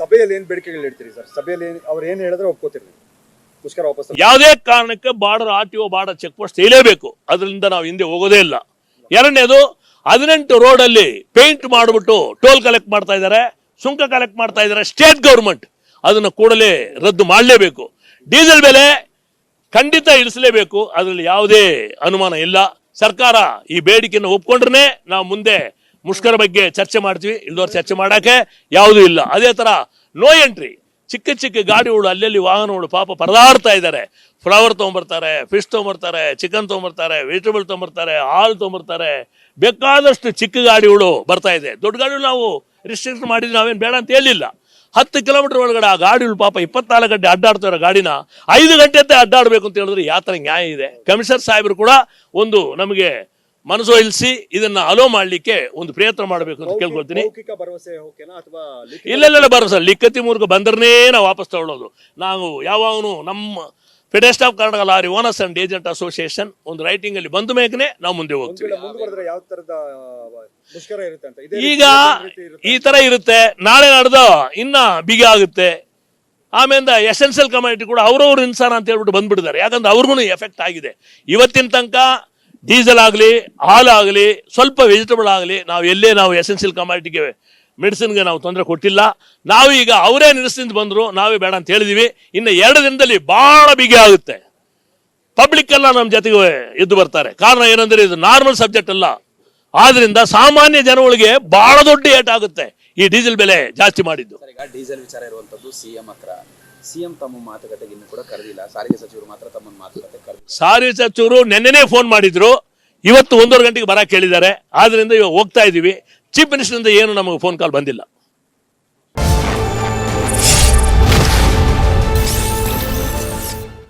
ಸಭೆಯಲ್ಲಿ ಏನ್ ಬೇಡಿಕೆಗಳು ಇಡ್ತೀರಿ ಸರ್? ಸಭೆಯಲ್ಲಿ ಅವ್ರು ಏನ್ ಹೇಳಿದ್ರೆ ಒಪ್ಕೋತೀರಿ? ಮುಷ್ಕರ ವಾಪಸ್ ಯಾವುದೇ ಕಾರಣಕ್ಕೆ border R T O border check post ತೆಗಿಲೇಬೇಕು ಅದರಿಂದ ನಾವು ಹಿಂದೆ ಹೋಗೋದೇ ಇಲ್ಲ. ಎರಡನೇದು, ಹದಿನೆಂಟು ಅಲ್ಲಿ ಪೇಂಟ್ ಮಾಡಿಬಿಟ್ಟು ಟೋಲ್ ಕಲೆಕ್ಟ್ ಮಾಡ್ತಾ ಇದ್ದಾರೆ. ಸುಂಕ ಕಲೆಕ್ಟ್ ಮಾಡ್ತಾ ಇದ್ದಾರೆ ಸ್ಟೇಟ್ ಗೌರ್ಮೆಂಟ್ ಅದನ್ನು ಕೂಡಲೇ ರದ್ದು ಮಾಡಲೇಬೇಕು. ಡೀಸೆಲ್ ಬೆಲೆ ಖಂಡಿತ ಇಳಿಸಲೇಬೇಕು. ಅದರಲ್ಲಿ ಯಾವುದೇ ಅನುಮಾನ ಇಲ್ಲ. ಸರ್ಕಾರ ಈ ಬೇಡಿಕೆಯನ್ನು ಒಪ್ಕೊಂಡ್ರೆ ನಾವು ಮುಂದೆ ಮುಷ್ಕರ ಬಗ್ಗೆ ಚರ್ಚೆ ಮಾಡ್ತೀವಿ ಇಲ್ದವ್ರು ಚರ್ಚೆ ಮಾಡೋಕ್ಕೆ ಯಾವುದೂ ಇಲ್ಲ. ಅದೇ ಥರ ನೋ ಎಂಟ್ರಿ ಚಿಕ್ಕ ಚಿಕ್ಕ ಗಾಡಿಗಳು, ಅಲ್ಲಲ್ಲಿ ವಾಹನಗಳು ಪಾಪ ಪರದಾಡ್ತಾ ಇದ್ದಾರೆ. ಫ್ಲವರ್ ತೊಗೊಂಬರ್ತಾರೆ ಫಿಶ್ ತೊಗೊಂಬರ್ತಾರೆ ಚಿಕನ್ ತೊಗೊಂಬರ್ತಾರೆ ವೆಜಿಟೇಬಲ್ ತೊಗೊಂಬರ್ತಾರೆ, ಹಾಲು ತೊಗೊಂಬರ್ತಾರೆ. ಬೇಕಾದಷ್ಟು ಚಿಕ್ಕ ಗಾಡಿಗಳು ಬರ್ತಾ ಇದೆ. ದೊಡ್ಡ ಗಾಡಿಗಳು ನಾವು ರಿಸ್ಟ್ರಿಕ್ಷನ್ ಮಾಡಿದ್ವಿ ನಾವೇನು ಬೇಡ ಅಂತ ಹೇಳಿಲ್ಲ. ಹತ್ತು ಕಿಲೋಮೀಟರ್ ಒಳಗಡೆ ಆ ಗಾಡಿಗಳು ಪಾಪ ಇಪ್ಪತ್ನಾಲ್ಕು ಗಂಟೆ ಅಡ್ಡಾಡ್ತಾರೆ ಗಾಡಿನ ಐದು ಗಂಟೆ ಅಡ್ಡಾಡಬೇಕು ಅಂತ ಹೇಳಿದ್ರೆ ಯಾವ ನ್ಯಾಯ ಇದೆ? ಕಮಿಷನರ್ ಸಾಹೇಬರು ಕೂಡ ಒಂದು ನಮಗೆ ಮನಸೊಲಿಸಿ ಇದನ್ನ ಅಲೋ ಮಾಡಲಿಕ್ಕೆ ಒಂದು ಪ್ರಯತ್ನ ಮಾಡಬೇಕು ಅಂತ ಕೇಳ್ಕೊಳ್ತೀನಿ. ಇಲ್ಲ ಇಲ್ಲ ಬರೋ ಲಿಖತಿ ಮೂಲಕ ಬಂದ್ರನೇ ನಾವು ವಾಪಸ್ ತಗೊಳ್ಳೋದು. ನಾವು ಯಾವಾಗಲೂ ನಮ್ಮ federation of Karnataka lorry owners and agent association ಒಂದು ರೈಟಿಂಗ್ ಅಲ್ಲಿ ಬಂದ ಮೇಲೆ ನಾವು ಮುಂದೆ ಹೋಗ್ತೀವಿ. ಈಗ ಈ ತರ ಇರುತ್ತೆ. ನಾಳೆ ನಡೆದು ಇನ್ನ ಬಿಗಿ ಆಗುತ್ತೆ. ಆಮೇಲೆ ಎಸೆನ್ಷಿಯಲ್ ಕಮ್ಯುನಿಟಿ ಕೂಡ ಅವ್ರವ್ರ ಇನ್ಸಾನ ಅಂತ ಹೇಳ್ಬಿಟ್ಟು ಬಂದ್ಬಿಟ್ಟಿದ್ದಾರೆ. ಯಾಕಂದ್ರೆ ಅವ್ರಿಗೂ ಎಫೆಕ್ಟ್ ಆಗಿದೆ. ಇವತ್ತಿನ ತನಕ ಡೀಸೆಲ್ ಆಗಲಿ, ಹಾಲು ಆಗಲಿ, ಸ್ವಲ್ಪ ವೆಜಿಟೇಬಲ್ ಆಗಲಿ, ನಾವು ಎಲ್ಲೇ ನಾವು ಎಸೆನ್ಷಿಯಲ್ ಕಮಾಡಿಟಿಗೆ ಮೆಡಿಸಿನ್ಗೆ ನಾವು ತೊಂದರೆ ಕೊಟ್ಟಿಲ್ಲ. ನಾವು ಈಗ ಅವರೇ ನಿಲ್ಲಿಸಿಂದ ಬಂದರು, ನಾವೇ ಬೇಡ ಅಂತ ಹೇಳಿದೀವಿ. ಇನ್ನು ಎರಡು ದಿನದಲ್ಲಿ ಭಾಳ ಬಿಗಿ ಆಗುತ್ತೆ. ಪಬ್ಲಿಕ್ ಎಲ್ಲ ನಮ್ಮ ಜೊತೆಗೆ ಎದ್ದು ಬರ್ತಾರೆ. ಕಾರಣ ಏನಂದರೆ ಇದು ನಾರ್ಮಲ್ ಸಬ್ಜೆಕ್ಟ್ ಅಲ್ಲ. ಆದ್ರಿಂದ ಸಾಮಾನ್ಯ ಜನಗಳಿಗೆ ಬಹಳ ದೊಡ್ಡ ಏಟ್ ಆಗುತ್ತೆ. ಈ ಡೀಸೆಲ್ ಬೆಲೆ ಜಾಸ್ತಿ ಮಾಡಿದ್ದು. ಸರ್ ಈಗ ಡೀಸೆಲ್ ವಿಚಾರ ಇರುವಂತದ್ದು ಸಿಎಂ ಹತ್ರ. ಸಿಎಂ ತಮ್ಮ ಮಾತುಕತೆಗೆ ಇನ್ನೂ ಕೂಡ ಕರೆದಿಲ್ಲ. ಸಾರಿಗೆ ಸಚಿವರು ಮಾತ್ರ ತಮ್ಮ ಮಾತುಕತೆ ಕರೆದಿಲ್ಲ. ಸಾರಿ ಸಚಿವರು ನೆನ್ನೆನೇ ಫೋನ್ ಮಾಡಿದ್ರು. ಇವತ್ತು ಒಂದೂವರೆ ಗಂಟೆಗೆ ಬರಕ್ಕೆ ಹೇಳಿದ್ದಾರೆ ಆದ್ರಿಂದ ಇವಾಗ ಹೋಗ್ತಾ ಇದೀವಿ. ಚೀಫ್ ಮಿನಿಸ್ಟರ್ ಏನು ನಮಗೆ ಫೋನ್ ಕಾಲ್ ಬಂದಿಲ್ಲ.